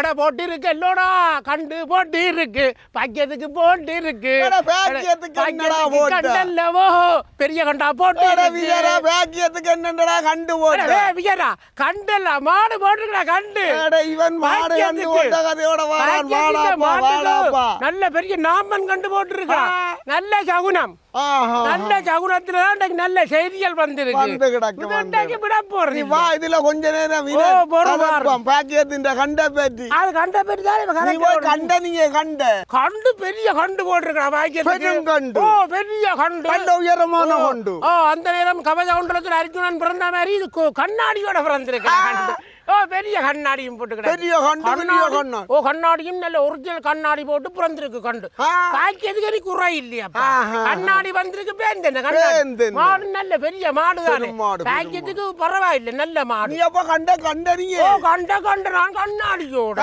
அட போட்டு இருக்கு எல்லோடா கண்டு போட்டு இருக்கு பாக்கியத்துக்கு போட்டு? இருக்கு? கண்டல்லவோ? பெரிய கண்டா போட்டு பாக்கியத்துக்கு என்னடா கண்டு போட்ட? விஜயரா கண்டல்ல மாடு போட்டுக்கடா கண்டு. இவன் மாடு கண்டு போட்ட கதையோட வாடாப்பா நல்ல பெரிய நாமன் கண்டு போட்டுருக்கா. நல்ல சகுனம். நல்ல சகுனத்துல தான் நல்ல செய்திகள் வந்திருக்கு. விட போறது வா இதுல கொஞ்ச நேரம். பாக்கியத்தின் கண்ட பேட்டி அது கண்ட தான் போடுறது. கண்ட நீங்க கண்ட. கண்டு பெரிய கண்டு போட்டிருக்கான் பாக்கியத்துக்கு. பெருங்கண்டு. ஓ பெரிய கண்டு. கண்ட உயரமான கொண்டு. ஓ அந்த நேரம் கவசகுண்டலத்தில் அர்ஜுனன் பிறந்த மாதிரி இது கண்ணாடியோட பிறந்திருக்கு கண்டு. பெரிய கண்ணாடியும் போட்டு பெரிய கண்டு, பெரிய கண்ணாடி. ஓ கண்ணாடியும் நல்ல ஒரிஜினல் கண்ணாடி போட்டு பிறந்திருக்கு கண்டு ஆ. பாக்கியதுக்கு எனக்கு குறை இல்லையாப்பா ஆஹா. கண்ணாடி வந்திருக்கு பேந்தன பேந்தென்ன. மாடு நல்ல பெரிய மாடு தானே பாக்கியத்துக்கு பரவாயில்லை நல்ல மாடு நீ அப்ப கண்ட கண்ட நீங்க ஓ கண்ட கண்ட நான் கண்ணாடியோட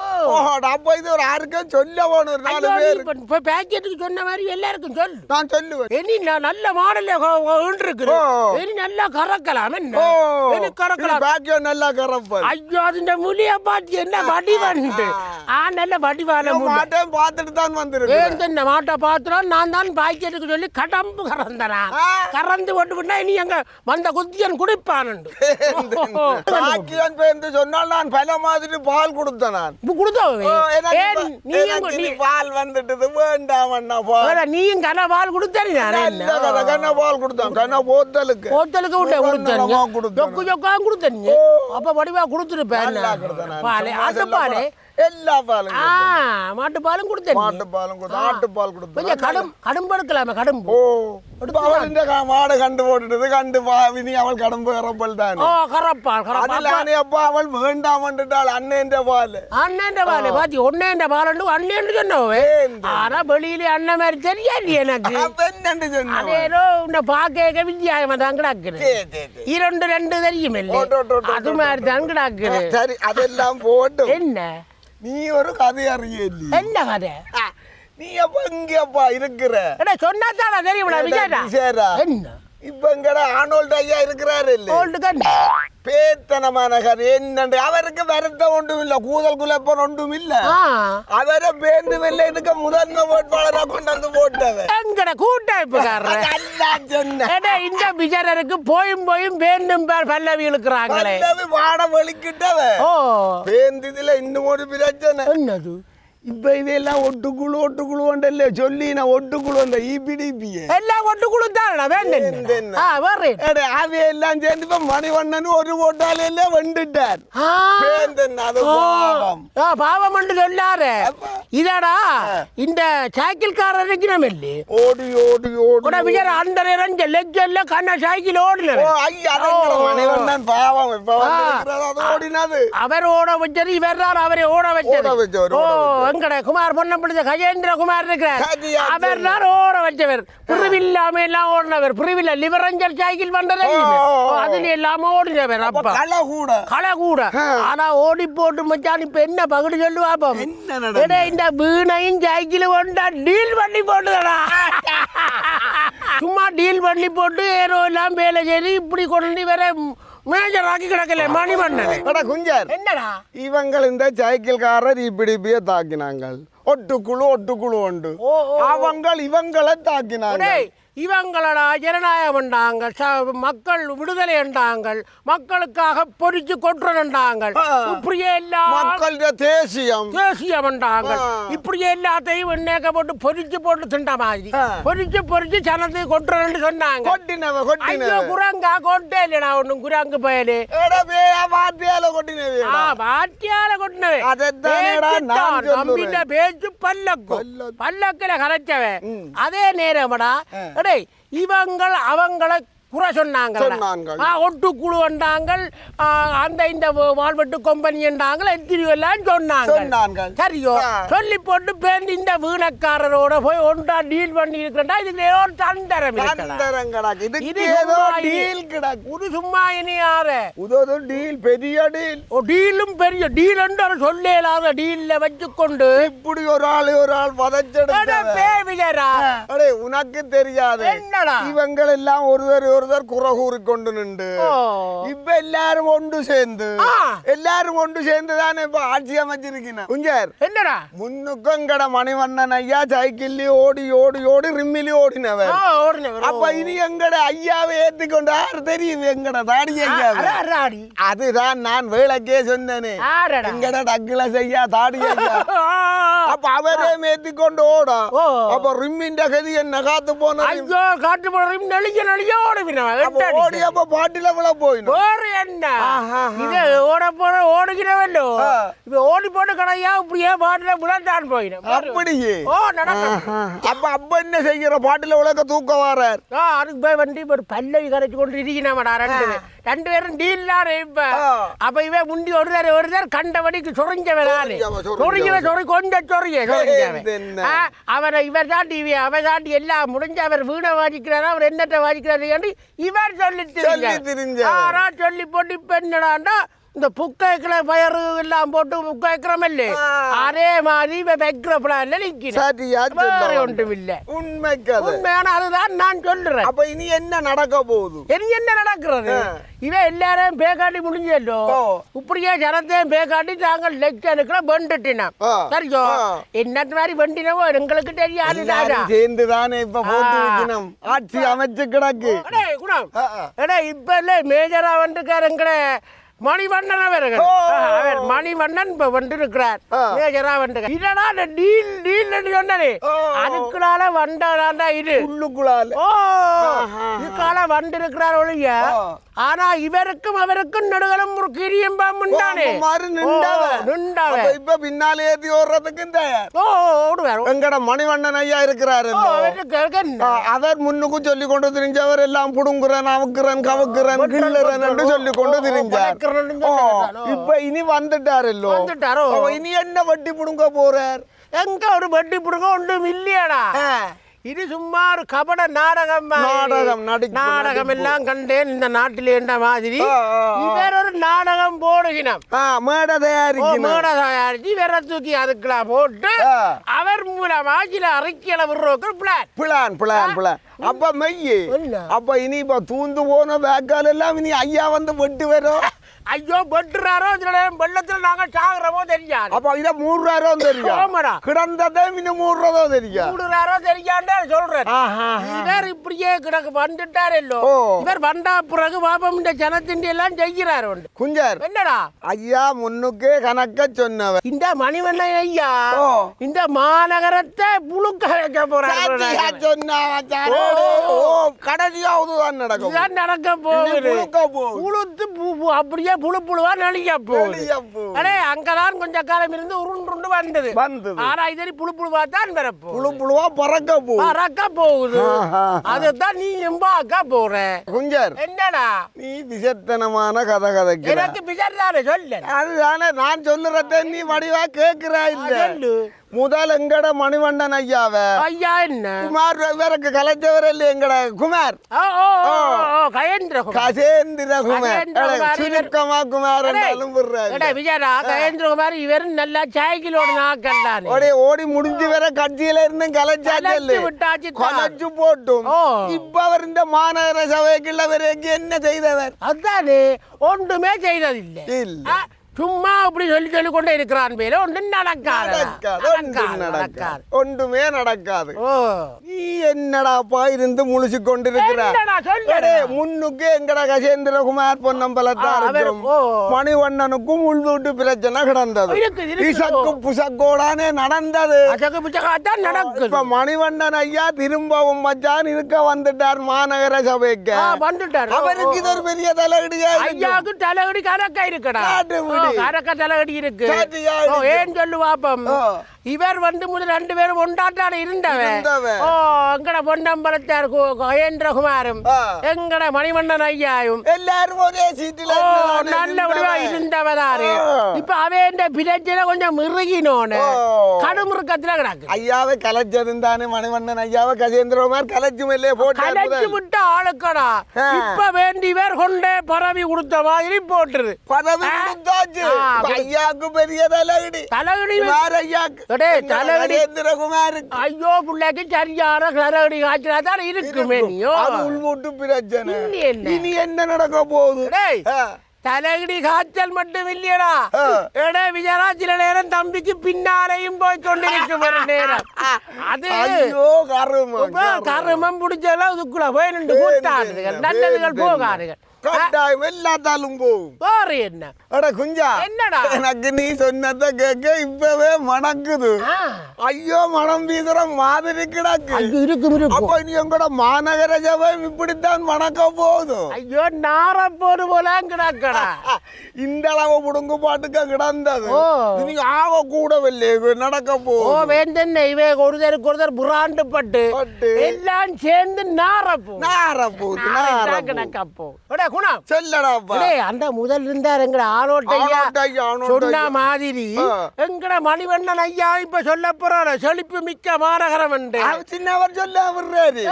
ஓ. ஓஹோடா அப்ப இது ஒரு யாருக்கும் சொல்ல போகணும் ஒரு நாலு பேர். இப்ப- பாக்கெட்டுக்கு சொன்ன மாதிரி எல்லாருக்கும் சொல்லு. நான் சொல்லுவேன். இனி நான் நல்ல மாடல இருக்குது ஓ. இனி நல்லா கறக்கலாம் என்ன? இனி கறக்கலாம். நல்லா கறப்பல் ஐயோ அதுண்ட முலிய பாத்தி என்ன வடிவண்டு? ஆ நல்ல வடிவான முடி மாட்டையும் பார்த்துட்டு தான் வந்திருக்கு இந்த மாட்டை பாத்திரம் நான் தான் பாக்கெட்டுக்கு சொல்லி கடம்பு கறந்தனா. கறந்து போட்டு விட்டா இனி எங்க வந்த குத்தியன் குடிப்பானுண்டு. பாக்கியம் பேருந்து சொன்னால் நான் பல மாதிரி பால் கொடுத்தேன் நான். பால் வந்துட்டது. வேண்டாம் அண்ணா பால் நீயும் கன பால் கதை? கண்ண பால் கொடுத்தான். கண்ண போத்தலுக்கு. ஹோட்டலுக்கு விட்ட கொடுத்தேன். ஜொக்கு ஜொக்கா கொடுத்தீங்க அப்ப வடிவா கொடுத்துருப்பேன் கொடுத்தேன். பால் சொல்ல பால். எல்லா பாலும் ஆ மாட்டு பாலும் கொடுத்தீங்க மாட்டு பாலும் கொடுத்தேன். ஆட்டு பால் கொஞ்சம் கொடுத்தேன் கடும் கடும்பு எடுக்கலாமே கடும்பு. ஓ. மாடை கண்டு போட்டுட்டது கண்டு பாவினி அவள் கடம்பு கறப்பல் தானே ஓ கரப்பால் கரப்பால் அதில் அப்பா அவள் வேண்டாம் வந்துட்டாள் அண்ணன் பால் அண்ணன் பால் பாத்தி ஒன்னேண்ட பால் அண்ணன் சொன்னவே. ஆனா வெளியில அண்ணன் மாதிரி எனக்கு அப்ப என்னண்டு சொன்ன அது ஏதோ இந்த பாக்க வித்தியாசமா தான் கிடக்குது சரி, சரி, சரி. இரண்டு ரெண்டு தெரியும் ஓ, ஓ, ஓ, ஓ, அது மாதிரி தான் கிடக்குது சரி அதெல்லாம் போட்டும் என்ன நீ ஒரு கதை அறிய இல்லையே என்ன கதை ஆ, நீ அப்ப இங்கப்பா இருக்கிற? எடா சொன்னா தானே தெரியும் ஏடா, விஜயடா விஜயடா. என்ன? இப்ப இங்கட ஆனோல்ட் ஐயா இருக்கிறாரு இல்ல ஓல்டு கண் பேத்தனமான கதை என்னண்டு அவருக்கு வருத்தம் ஒன்றும் இல்ல கூதல் குலப்பன் ஒன்றும் இல்ல அவரை பேந்து வெள்ள இதுக்கு முதன்மை வேட்பாளரா கொண்டு வந்து போட்டவன் எங்கட சொன்னேன். ஏடா இந்த விஜயருக்கு போயும் போயும் வேண்டும் பேர் பல்லவி இழுக்கிறாங்களே. வாட வலிக்கிட்டவன். ஓ. பேந்ததுல இன்னும் ஒரு பிரச்சனை. என்னது? இப்ப இதெல்லாம் ஒட்டுக்குழு ஒட்டுக்குழு ஒன்றல்ல சொல்லி நான் ஒட்டுக்குழு வந்த இபிடிபிய எல்லாம் கொண்டு கொடுத்தாரடா வேண்டும் வேண்டேன். ஆ வேறு அவையெல்லாம் சேர்ந்து இப்ப மணிவண்ணன் ஒரு ஓட்டாலையில வந்துட்டார் ஆ பேந்தன் அது பாவம் ஆ, பாவம் என்று சொல்லாரு இதடா இந்த சைக்கிள்காரருக்கு நம்ம இல்லை ஓடி ஓடி ஓடி கூட விஜய் அந்த நேரம் லெஜ்ஜல்ல எங்கட குமார் பொண்ண பிடிச்ச கஜேந்திர குமார் இருக்கிறார். அவர் தான் ஓட வச்சவர். பிரிவில்லாம எல்லாம் ஓடினவர். பிரிவில்ல லிவரஞ்சல் சைக்கிள் ஓ. அதுல இல்லாம ஓடினவர் அப்ப அப்பா. களை கூட களை கூட ஆனா ஓடி போட்டு மச்சான் இப்ப என்ன பகுடி நடந்தது? எடே இந்த வீணையும் சைக்கிள் கொண்டா டீல் பண்ணி போட்டுதடா. சும்மா டீல் பண்ணி போட்டு ஏதோ எல்லாம் வேலை செய்து இப்படி கொண்டு வேற மேஜர் ஆக்கி கிடக்கல மணிமன்னன் அட குஞ்சர் என்னடா இவங்கள் இந்த சைக்கிள்காரர் இப்படி இப்படியே தாக்கினாங்கள் ஒட்டுக்குழு ஒட்டுக்குழு உண்டு அவங்கள் இவங்களை தாக்கினாங்க இவங்களடா ஜனநாயகம் என்றாங்கள். ச- மக்கள் விடுதலை என்றாங்கள். மக்களுக்காக பொறிச்சு கொட்டுறண்டாங்கள் ஆ. இப்படியே மக்களுடைய தேசியம். தேசியம் என்றாங்க ஆ. இப்படி எல்லாத்தையும் எண்ணேக்க போட்டு பொரிச்சு போட்டு திண்ட மாதிரி. ஆ. பொரிச்சு பொரிச்சு சனத்தை கொட்டுறேன்னு சொன்னாங்க. ஐயோ குரங்கா கொட்டே இல்லடா ஒண்ணும் குரங்கு பயலு. வாத்தியால கொட்டினவே ஆ வாட்டியால கொட்டினவே. நம்பிட்ட பேச்சு பல்லக்கு. பல்லக்கு. பல்லக்குல கரைச்சவன். அதே நேரமடா அடே இவங்கள் அவங்கள குறை சொன்னாங்க. ஒட்டுக்குழு வந்தாங்கள். ஆ, அந்த இந்த வாழ்வெட்டு கம்பெனி என்றாங்கள். எத்திரியோ எல்லாம் சொன்னாங்க. சரியோ. சொல்லி போட்டு பேருந்து இந்த வீணக்காரரோட போய் ஒன்றா டீல் பண்ணி இருக்கிறா இதுக்கு ஏதோ தந்தரம் இது ஏதோ இது. டீல் கிடக்கு. ஒரு சும்மா இனி யாரு? உதவு டீல் பெரிய டீல் ஓ டீலும் பெரிய டீல் என்று சொல்ல இல்லாத டீல்ல வச்சுக்கொண்டு இப்படி ஒரு ஆள் ஒரு ஆள் அடே உனக்கு தெரியாது. என்னடா? இவங்கள் எல்லாம் ஒருவர் ஒருத்தர் குறை கூறிக்கொண்டு நின்று. இப்ப எல்லாரும் ஒன்று சேர்ந்து. எல்லாரும் ஒன்று சேர்ந்து தானே இப்ப ஆட்சி அமைச்சிருக்கீங்க குஞ்சர் என்னடா முன்னுக்கும் கட மணிவண்ணன் ஐயா சைக்கிள்லி ஓடி ஓடி ஓடி ரிம்மிலி ஓடினவர் ஓடுனவர். அப்ப இனி எங்கட ஐயாவை ஏத்துக்கொண்டு யார் தெரியும் எங்கட தாடி அராடி. அதுதான் நான் வேலைக்கே சொன்னேனே. எங்கட டக்குல செய்யா தாடி ஐயா ரிம்மின்ற கதி என்ன காத்து போன ஐயோ காட்டு போடுறோம் நெளிக்க நெளிக்க ஓடுவினவன் அப்ப ஓடி அப்ப பாட்டில விழ போயிடும் வேறு என்ன ஆஹா. இது ஓட போற ஓடுகிறவல்லோ ஆ. இப்ப ஓடி போட்டு கடையா இப்படியே பாட்டுல விழந்தான் போயிடும் அப்படியே ஓ நடக்கும். அப்ப அப்ப என்ன செய்யற பாட்டில விளக்க தூக்க வாரார் அதுக்கு போய் இப்ப ஒரு பல்லவி கரைச்சு கொண்டு இருக்கணுமாடா ரெண்டு ரெண்டு பேரும் டீல்லாரு இப்ப. அப்ப இவன் முண்டி ஒரு தடவை ஒரு தடவை கண்டபடிக்கு சொரிஞ்சவன், சொரிஞ்சவன். சொரிஞ்சவன் சொறி கொஞ்சம் சொரிய சொரிஞ்சவன் அவரை இவர் தான் டிவி அவர் தான் எல்லாம் முடிஞ்சு அவர் வீணை வாசிக்கிறாரா அவர் என்னத்தை வாசிக்கிறாரு என்று இவர் சொல்லி. ஆனா சொல்லி போட்டு இப்ப என்னடாண்டா இந்த புக்கைக்கிற பயறு எல்லாம் போட்டு புக்க வைக்கிறோமில்லே ஆ. அதே மாதிரி வைக்கிற பிளான்ல நிக்கிறேன் ஒன்றும் இல்லை உண்மைக்கு உண்மையான அதுதான் நான் சொல்றேன் அப்ப இனி என்ன நடக்க போகுது இனி என்ன நடக்கிறது. இவன் எல்லாரையும் பேக்காட்டி முடிஞ்சല്ലോ. இப்படியே ஜனத்தையும் பேக்காட்டி தாங்கள் லெக்சனுக்குள்ள வெண்டுட்டினான் ஆ. சரியோ. என்னத்து மாதிரி வெண்டினவோ எங்களுக்கு தெரியாது சேர்ந்து தானே இப்ப ஆட்சி அமைச்சு கிடக்கு குணம். எடே இப்ப இல்ல மேஜரா வந்துருக்காருங்கிற மணிவண்ணன் அவர்கள் அவர் மணிவண்ணன் இப்ப வந்திருக்கிறார். மேஜரா வந்து இதடா இந்த டீல் டீல் சொன்னே ஓ. அதுக்குள்ளால வந்தாடா இது? உள்ளுக்குள்ளால. ஓ. இதுக்கால வந்திருக்கிறார் ஒழிய. ஆனா இவருக்கும் அவருக்கும் நடுகளும் ஒரு கிரியம் பாம்புண்டானே நின்றவ. இப்ப பின்னால ஏத்தி ஓடுறதுக்கும் தயார் ஓ ஓடுவார். எங்கட மணிவண்ணன் ஐயா இருக்கிறாரு? அவர் முன்னுக்கும் சொல்லி கொண்டு திரிஞ்சவர் எல்லாம் புடுங்குறன் அவுக்குறன் கவுக்குறன் கிள்ளுறன் என்று சொல்லி கொண்டு திரிஞ்சார். இப்ப இனி வந்துட்டாரல்லோ வந்துட்டாரோ? இனி என்ன வட்டி புடுங்க போறார் எங்க ஒரு வட்டி புடுங்க ஒன்றும் இல்லையாடா. இது சும்மா ஒரு கபட நாடகம். நாடகம், நாடகம். எல்லாம் கண்டேன் இந்த நாட்டில் என்ற மாதிரி. இவர் ஒரு நாடகம் போடுகினாம் மேடை தயாரிக்கணும் மேடை தயாரிச்சு வேற தூக்கி அதுக்கெல்லாம் போட்டு. அவர் மூலமா சில அறிக்கையில விடுறோக்கு பிளான் பிளான் பிளான் பிளான் அப்ப என்ன? அப்ப இனி இப்ப தூந்து போன பேக்கால் எல்லாம் இனி ஐயா வந்து வெட்டு வரும் ஐயோ இதுல வெள்ளத்துல நாங்க சாகுறமோ தெரியாது. அப்ப இத மூடுறாரோ தெரியும் ஆமாடா. கிடந்ததே இன்னும் மூடுறதோ தெரியும் கூடுறாரோ தெரியாண்டே சொல்றேன். இவர் இப்படியே கிடக்கு வந்துட்டார் இல்லோ. இவர் வந்தா பிறகு பாப்பம் இந்த ஜனத்தின் எல்லாம் செய்கிறார் உண்டு குஞ்சர். என்னடா? ஐயா முன்னுக்கே கணக்க சொன்னவர். இந்த மணிவண்ணன் ஐயா. இந்த மாநகரத்தை புழுக்க வைக்க சாத்தியா போறாரு சொன்னா மச்சான். ஓ. ஓ கடைசியாவது நடக்கும். நடக்க போகுது. புழுத்து அப்படியே புழு புழுவா போகுது. அடே அங்கதான் கொஞ்ச காலம் இருந்து உருண்டு வந்தது. வந்தது. ஆனா இது புழு புழுவா தான் வரப்போ புழு புழுவா பறக்க போகுது. பறக்க போகுது. அதுதான் நீ எம்பாக்க போற. குஞ்சர் என்னடா? நீ விசத்தனமான கதை கதைக்கிற. எனக்கு பிசர்தானே சொல்ல. அதுதானே நான் சொல்லுறத நீ வடிவா கேக்குறா இல்ல. முதல் எங்கட மணிவண்ணன் ஐயாவ? ஐயா என்ன? குமார் இவருக்கு கலைச்சவர் இல்ல எங்கட குமார். கயேந்திர கஜேந்திர குமார். சுருக்கமா குமார் விஜயரா கயேந்திர குமார் இவர் நல்லா சைக்கிளோட நாக்கல்லானே. ஓடி ஓடி முடிஞ்சு வர கட்சியில இருந்து கலைச்சாச்சு கலைச்சு விட்டாச்சு. கலைச்சு போட்டும். இப்ப அவர் இந்த மாநகர சபைக்குள்ள வரைக்கும் என்ன செய்தவர்? அதானே ஒன்றுமே செய்ததில்லை. இல்ல. சும்மா அப்படி சொல்லி சொல்லி கொண்டே இருக்கிறான் பேரு ஒன்றும் நடக்காது. நடக்காது. ஒன்றும் நடக்காது நீ என்னடாப்பா இருந்து முழிச்சு அடே, முன்னுக்கு எங்கட கஜேந்திரகுமார் பொன்னம்பலத்தா ஆ, அவர்- இருக்கும். மணிவண்ணனுக்கும் உள்வீட்டு பிரச்சனை கிடந்தது. இசக்கு புசக்கோடானே நடந்தது. நடக்குது. இப்ப மணிவண்ணன் ஐயா திரும்பவும் மச்சான் இருக்க வந்துட்டார் மாநகர சபைக்கு. வந்துட்டாரு. அவருக்கு இது ஒரு பெரிய தலையடியா. ஐயாவுக்கு தலைகடி கரக்கா இருக்குடா. காட்டு ஓ, விடு. கரக்க தலைகடி இருக்கு. ஏன் சொல்லு பாப்பம் ஓ. இவர் வந்து முதல் ரெண்டு பேரும் ஒண்டாட்டான இருந்தவன். ஓ எங்கட பொன்னம்பலத்தார் ஆ. எங்கட மணிமன்னன் ஐயாயும் எல்லாரும் ஒரே சீட்டில் ஓ நல்ல முடிவா இருந்தவதாரு ஆ. இப்ப அவன் பிரச்சனை கொஞ்சம் மிருகினோன்னு ஓ. கடுமிருக்கத்துல கிடக்கு ஐயாவை கலைச்சதும் தானே மணிவண்ணன் ஐயாவை கஜேந்திரகுமார் கலைச்சும் இல்லையே போட்டார் கலைச்சு. விட்ட ஆளுக்கடா. இப்ப வேண்டிவர் கொண்டே பரவி கொடுத்த மாதிரி போட்டுரு பதவி ஆ. கொடுத்தாச்சு ஐயாவுக்கு பெரிய தலையடி தலைகடி வேற ஐயாக்கு எடே கஜேந்திரகுமாருக்கு ஐயோ பிள்ளைக்கு சரியான தலைவலி காய்ச்சலா தான் இருக்குமே நீயோ அது உள்மூட்டு பிரச்சனை இனி என்ன? நடக்க போகுது. தலைகிடி காய்ச்சல் மட்டும் இல்லையடா. எடே விஜயரா சில நேரம் தம்பிக்கு பின்னாலேயும் போய் கொண்டிருக்கும் ஒரு நேரம் அது கருமம் கருமம் பிடிச்செல்லாம் இதுக்குள்ள போய் நின்று கூட்டாடுகள் நல்லதுகள் போகாதுகள் கட்டாயம் எல்லாத்தாலும் போகும் வேறு என்ன? அட குஞ்சா என்னடா? எனக்கு நீ சொன்னதை கேட்க இப்பவே மணக்குது. ஐயோ மனம் வீசுற மாதிரி கிடக்கு. இருக்கும் இருக்கும். அப்ப நீ உங்களோட மாநகர சபை இப்படித்தான் மணக்க போதும் ஐயோ நாரப்போடு போல கிடக்கடா. இந்த அளவு புடுங்கு பாட்டுக்க கிடந்தது. ஓ. இனி ஆக கூடவில்லை நடக்க ஓ போகுது வேந்தன் இவே ஒருத்தருக்கு ஒருத்தர் புறாண்டு பட்டு. எல்லாம் சேர்ந்து நார போகுது நார போகுது. கிடக்கப்போ குணம். செல்லடாப்பா டேய், அந்த முதல் இருந்தார் எங்கட ஆனோட்டையா, ஆனோட்டையா. சொன்ன மாதிரி. எங்கட மணிவண்ணன் ஐயா இப்ப சொல்ல போறாரு? செழிப்பு மிக்க மாநகரம் என்று. சின்னவர் சொல்ல விடுறாரு.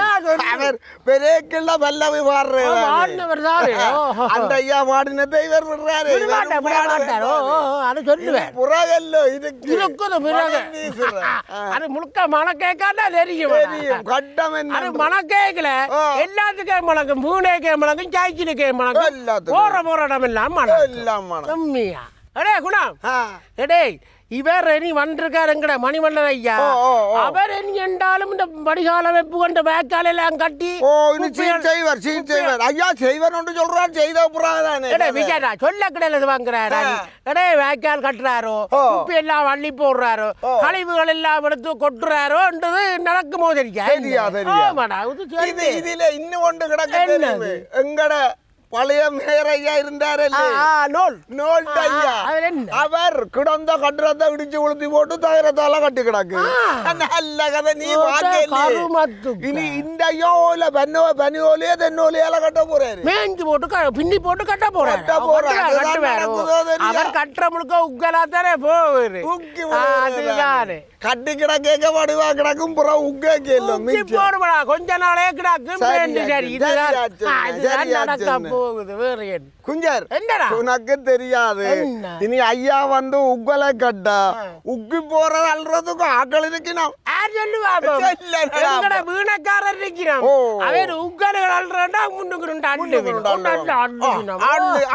அவர் பெரியக்கிள்ள வல்லவை பாடுறாரு. ஆடினவர் தானே. அந்த ஐயா பாடினதை இவர் விடுறாரு. அது சொல்லுவேன். புறகல்ல இருக்கு இருக்குது பிறகு? மனம். அது முழுக்க மன கேட்காண்டா தெரியும். கட்டம் அது என்ன மன கேட்கல. எல்லாத்துக்கும் மணக்கும் பூனைக்கே மணக்கும் சாய்க்கிலுக்கே மணக்கும். போற போற இடம் எல்லாம் மணக்கும் எல்லாம் கம்மியா அடே குணம். எடே இவர் இனி வந்திருக்காரு எங்கட மணிமன்னன் ஐயா. அவர் இனி என்றாலும் இந்த வடிகால வெப்பு கொண்ட வேக்கால எல்லாம் கட்டி ஓ இனி செய்வார் செய்வார் ஐயா செய்வார் ஒன்று சொல்றார் செய்த புறாதானே எடே விஜயடா சொல்ல கிடையாது வாங்குறாரு ஆ. எடே வேக்கால் கட்டுறாரோ ஓ. உப்பு எல்லாம் அள்ளி போடுறாரோ ஓ. கழிவுகள் எல்லாம் எடுத்து கொட்டுறாரோன்றது நடக்குமோ தெரியா தெரியா, தெரியா. ஆமாடா இது இது சொல்லு. இதுல இன்னும் ஒன்று கிடக்க என்னது? தெரியுமே எங்கட பழைய மேயர் ஐயா இருந்தாரு? அவர் கிடந்த கட்டுறத இடிச்சு உளுத்தி போட்டு தகரத்தால கட்டி கிடக்கு. நல்ல கதை நீ. இனி இந்த ஐயோல பன்னோ பனியோலையே தென்னோலையால கட்ட போறாரு மேஞ்சு போட்டு பின்னி போட்டு கட்ட போறாரு கட்ட போறாரு. அவர் கட்டுற முழுக்க உக்கலா தானே ஆ, அதுதானே கட்டி கிடக்க வடிவா கிடக்கும் புறம் உக்கே மிச்சம் போடுவா கொஞ்ச நாளே கிடக்கும் சரி இதுதான் நடக்க. போகுது வேறு குஞ்சர் என்னடா உனக்கு தெரியாது? இனி ஐயா வந்து உக்கலை கட்டா உக்கி போறது அல்றதுக்கு ஆக்கள் இருக்கணும் யார் சொல்லுவா வீணக்காரர் இருக்கிறான் ஓ. அவன் உக்கலுகள் அல்றா முன்னுக்கு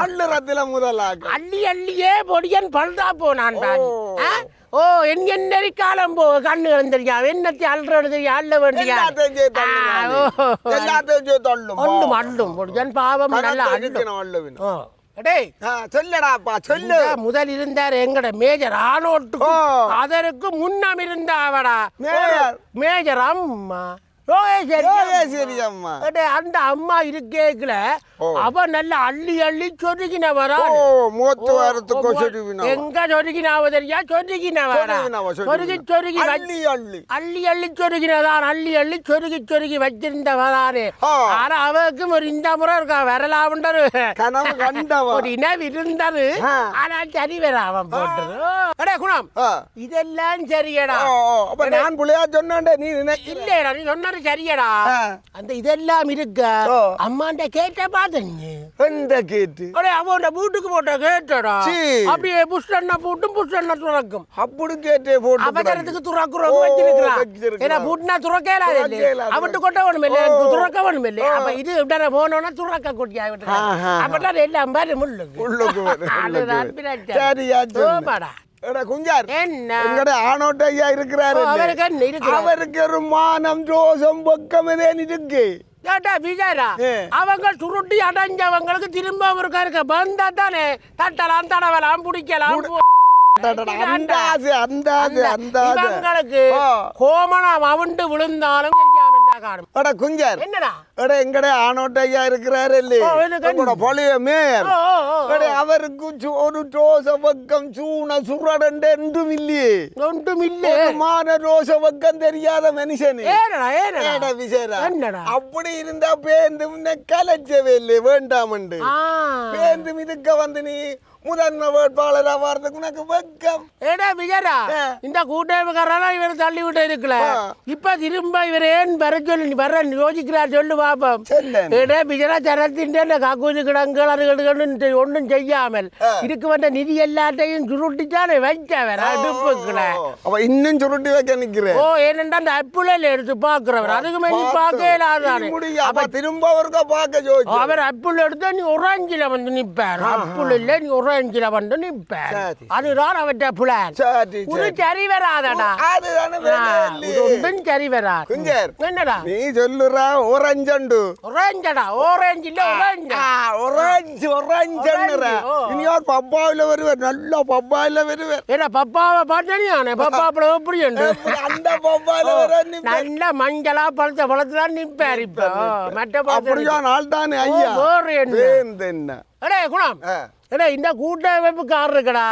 அள்ளுறதுல முதலாக அள்ளி அள்ளியே பொடியன் பழுதா போனான் ஓ. என் என்ன காலம் போ கண்ணு தெரியா? என்னத்தை அல்றது தெரியா? அள்ள வேண்டியா அள்ளும். அள்ளும் பொடியன் பாவம் நல்லா அள்ளும். முதல் இருந்தார் எங்கட மேஜர் ஆனோட்டுக்கு ஓ. அதற்கு முன்னம் இருந்தாவடா. மேஜர் அம்மா. யோகேஸ்வரி அம்மா. அந்த அம்மா இருக்கேக்குல. அவ நல்ல அள்ளி அள்ளி சொருகினவரா? ஓ மூத்து வரத்துக்கு சொருவினா எங்க சொருகினாவ தெரியா? சொருகினவரா? சொருகினவ, சொருகி. சொருகி அள்ளி அள்ளி. அள்ளி அள்ளி சொருகினதான். அள்ளி அள்ளி சொருகி சொருகி வச்சிருந்தவதானே. ஆ. ஆனா அவருக்கும் ஒரு இந்த முறை இருக்கா வரலாம்ன்றது கனவு கண்டவா. ஒரு இனவு இருந்தது. ஆ. ஆனா சரி வேற அவன் போட்டது. அடே குணம். இதெல்லாம் சரியடா. நான் புள்ளையா சொன்னேன்டே நீ இல்லடா நீ சொன்னது சரியடா. அந்த இதெல்லாம் இருக்க. அம்மாண்ட கேட்ட பாத்தீங்க எந்த கேட்டு அடே அவன் வீட்டுக்கு போட்ட கேட்டடா. அப்படியே புஷ்டண்ண போட்டும் புஷ்டண்ண துறக்கும் அப்படி கேட்டே போட்டு அவசரத்துக்கு துறக்குறோம் வச்சிருக்கிறான். ஏன்னா பூட்டினா துறக்கலாது துறக்க இயலாது. அவட்டு கொட்ட வேணும் இல்லை. துறக்க வேணும் இல்லை அப்ப இது இப்படி போனோம்னா துறக்க குட்டியா ஆஹா. விட்டு அப்பதான் எல்லாம் பாரு முள்ளுக்கு உள்ளுக்கு வரும், அதுதான். பிரச்சனை. சரியா குஞ்சார் என்ன? ஆணோட்ட ஐயா இருக்கிறாரு அவருக்கு ஒரு மானம் ஜோசம் பக்கம் இருக்கு ஏட்டா விஜயரா. அவங்க சுருட்டி அடைஞ்சவங்களுக்கு திரும்ப ஒரு இருக்க வந்தா தானே? தட்டலாம் தடவலாம் பிடிக்கலாம். கோமணம் அவண்டு விழுந்தாலும் என்னடா எடா எங்கட ஆணோட்ட ஐயா இருக்கிறாரு இல்லையே பழைய மேயர். அவருக்கு ஒரு ரோச பக்கம் சூன சுரடண்டு என்றும் இல்லையே ஒன்றும் இல்ல ஒரு மான ரோச பக்கம் தெரியாத மனுஷனு. அப்படி இருந்தா பேந்து கலைச்சவே இல்லை வேண்டாமண்டு. ஆ. பேந்து இதுக்க வந்து நீ முதன்மை வேட்பாளரா வர்றதுக்கு உனக்கு வெக்கம். ஏடா விஜயரா. இந்த கூட்டமைக்காரெல்லாம் இவர் தள்ளி விட்டு இருக்கல. இப்ப திரும்ப இவர் ஏன் வர சொல்லி வர யோசிக்கிறார் சொல்லு പാപം. ഇവിടെ വിജയചരത്തിന്റെ കാക്കൂലി കിടങ്ങൾ അതുകൊണ്ട് ഒന്നും ചെയ്യാമൽ. ഇരിക്കുവന്റെ നിധി എല്ലാത്തെയും ചുരുട്ടിച്ചാണ് വെച്ചവൻ. അടുപ്പുകളെ இன்னும் சுருட்டி வைக்க நிக்கிறேன் ஓ ஏனென்றா அந்த அப்பிள்ளையில எடுத்து பாக்குறவர் அதுக்கு மேல பார்க்கல ஆறாரு அப்ப திரும்ப அவருக்க பார்க்க ஜோதி அவர் அப்பிள் எடுத்து நீ உறஞ்சில வந்து நிப்பார் அப்பிள் இல்ல நீ உறஞ்சில வந்து நிப்பார் அதுதான் அவட்ட புலன் இது சரி வராதடா ஒன்றும் சரி வராது என்னடா நீ சொல்லுற உறஞ்ச ஓரேஞ்ச் இல்ல ஒரேஞ்ச் ஒரஞ்சு ஒரஞ்சுற Orange, ஓ. இனி ஒரு பப்பாவில வருவார் நல்ல பப்பாவில வருவார் ஏன்னா பப்பாவை பார்த்தனியானே பப்பா பழம் எப்படி உண்டு அந்த பப்பாவில வர நல்ல மஞ்சளா பழுத்த பழத்துல நிப்பார் இப்போ மற்ற அப்படியா நாள் தானே ஐயா வேறு என்ன? அடே குணம் அடே இந்த கூட்டமைப்புக்காரர் இருக்கடா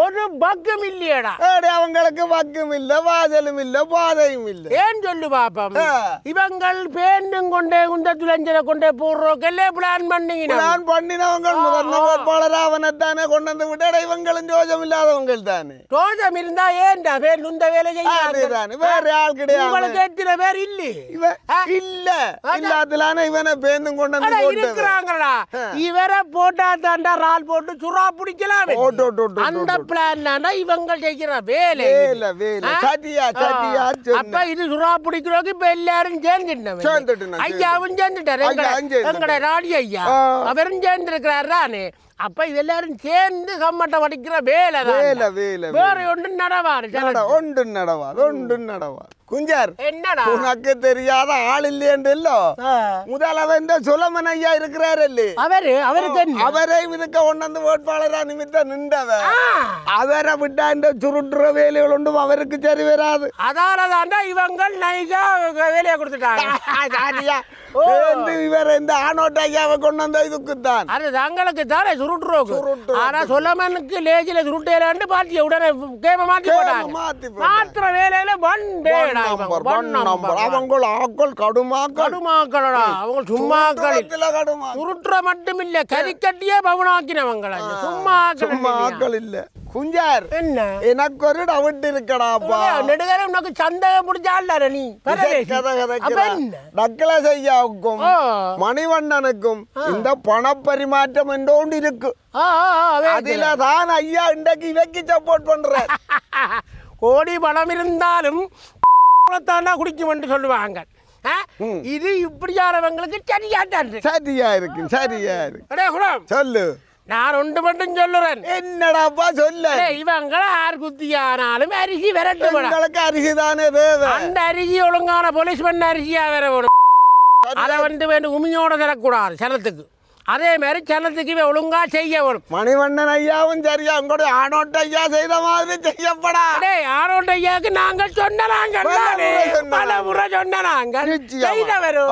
ஒரு பக்கம் இல்லையடா ஏடி, அவங்களுக்கு பக்கம் இல்ல வாசலும் இல்ல பாதையும் இல்ல ஏன் சொல்லு பாப்பம். இவங்கள் பேண்டும் கொண்டே குண்ட துளஞ்சல கொண்டே போடுறோக்கெல்லே பிளான் பண்ணீங்க நான் பண்ணினவங்க முதன்மை வேட்பாளர் அவனைத்தானே கொண்டு வந்து விட இவங்களும் ஜோஜம் இல்லாதவங்க தானே தோஷம் இருந்தா ஏன்டா பேர் இந்த வேலை செய்யாங்க அதுதானே வேற ஆள் கிடையாது உங்களுக்கு எத்தனை பேர் இல்ல இல்ல இல்லாதலான இவனை பேந்தும் கொண்டு வந்து இருக்கிறாங்கடா இவரை போட்டா தாண்டா ரால் போட்டு சுறா பிடிக்கலாம். அந்த பிளான் இவங்க செய்கிற வேலை வேலை வேலை. அப்ப இது சுறா பிடிக்கிறோக்கு இப்ப எல்லாரும் சேர்ந்துட்டுனா, ஐயாவும் சேர்ந்துட்டாரு. எங்கட- ராடி ஐயா. அவரும் சேர்ந்திருக்கிறாரு தானே. அப்ப எல்லாரும் சேர்ந்து கம்மட்டம் அடிக்கிற வேலை வேலை வேலை வேற ஒன்றும் நடவாரு நட ஒன்று நடவா ஒன்று நடவா குஞ்சார் என்னடா? உனக்கு தெரியாத ஆள் இல்லையண்டோ ஆ. முதலவன் சுலமன் ஐயா இருக்கிறாரல்லே. அவரு அவருக்கு அவரை இதுக்க வந்து வேட்பாளரா நிமித்தம் நின்றவன் ஆ. அவரை விட்டா இந்த சுருட்டுற வேலைகள் ஒன்றும் அவருக்கு சரி வராது. அதால தாண்டா இவங்க நைஸா வேலையை கொடுத்துட்டாங்க. இவர் இந்த ஆனோட்ட ஐயாவை கொண்டு வந்த இதுக்குத்தான். அது தங்களுக்கு தானே சுருட்டுறோக்கு. ஆனா சொல்லமனுக்கு லேஜில சுருட்டேலான்னு பாத்தி உடனே கேம மாத்தி போட்டாங்க. மாத்தி போட்டாங்க. மாத்திர வேலையில வண்டேடா. நம்பர் ஒன் நம்பர் அவங்க ஆக்கள் கடுமாக்கள். கடுமாக்களடா. அவங்க சும்மாக்கள். சுருட்டுற மட்டும் இல்ல கறிக்கட்டியே பவனாக்கினவங்கள சும்மா சும்மா ஆக்கள் இல்ல. குஞ்சார் என்ன? எனக்கு ஒரு டவுட் இருக்கடாப்பா நெடுகரை உனக்கு சந்தேகம் முடிச்சால நீ? ஐயாவுக்கும் ஓ. மணிவண்ணனுக்கும் இந்த பணப்பரிமாற்றம் என்றோண்டு இருக்கு அதுல தான் ஐயா இன்றைக்கு இவைக்கு சப்போர்ட் பண்ற கோடி பணம் இருந்தாலும் தாண்டா குடிக்கும்னு சொல்லுவாங்க? இது இப்படியானவங்களுக்கு சரியா தான். சரியா இருக்கு சரியா இருக்கு சொல்லு. நான் ஒன்று மட்டும் சொல்லுறேன். என்னடாப்பா சொல்ல. இவங்கள ஆறு குத்தியானாலும் அரிசி விரட்டு விட. உங்களுக்கு அரிசி தானே அந்த அரிசி ஒழுங்கான போலீஸ் பண்ண அரிசியா வேற வேணும் அதை வந்து வேணும் உமியோட தரக்கூடாது சனத்துக்கு அதே மாதிரி சனத்துக்கு ஒழுங்கா செய்ய வேணும். மணிவண்ணன் ஐயாவும் சரியா உங்களுடைய ஆனோட்ட ஐயா செய்த மாதிரி செய்யப்படா. டேய் ஆரோட்ட ஐயாக்கு நாங்கள் சொன்னனாங்க பல முறை நிச்சயமா. செய்தவரும்?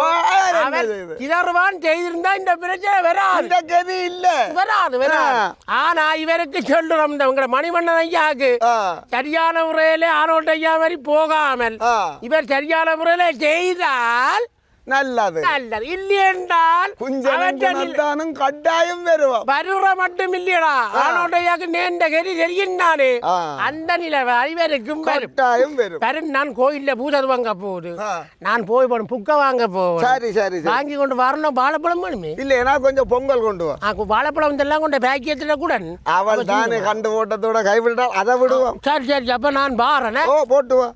இதர்வான் செய்திருந்தா இந்த பிரச்சனை வராது. அந்த கதி இல்ல. வராது வராது. ஆனா இவருக்கு சொல்லுறோம் இந்த உங்களை மணிமன்னன் ஐயாக்கு ஆ, சரியான முறையில ஆரோட்ட ஐயா மாதிரி போகாமல் இவர் சரியான முறையில செய்தால் நல்லது நல்லது இல்லையென்றால் குணத்தானும் கட்டாயம் வருவோம் வருற மட்டும் இல்லையடா ஆரோட்ட ஐயாக்கு நேர்ந்த கறி தெரியுந்தானே ஆ. அந்த நிலை இவருக்கும் வரும் கட்டாயம் வரும் நான் கோயில்ல பூஜை வாங்க போகுது. நான் போய் போன புக்க வாங்க போவேன் சரி சரி சரி வாங்கி கொண்டு வரணும் வாழைப்பழம் வேணுமே இல்லையா கொஞ்சம் பொங்கல் கொண்டு வா ஆ, வாழைப்பழம் இதெல்லாம் கொண்டு பேக்கியத்தில் கூட அவள் தானே கண்டு போட்டதோட கைவிட்டால் அதை விடுவோம் சரி சரி அப்ப நான் பாறேன் ஓ போட்டு வா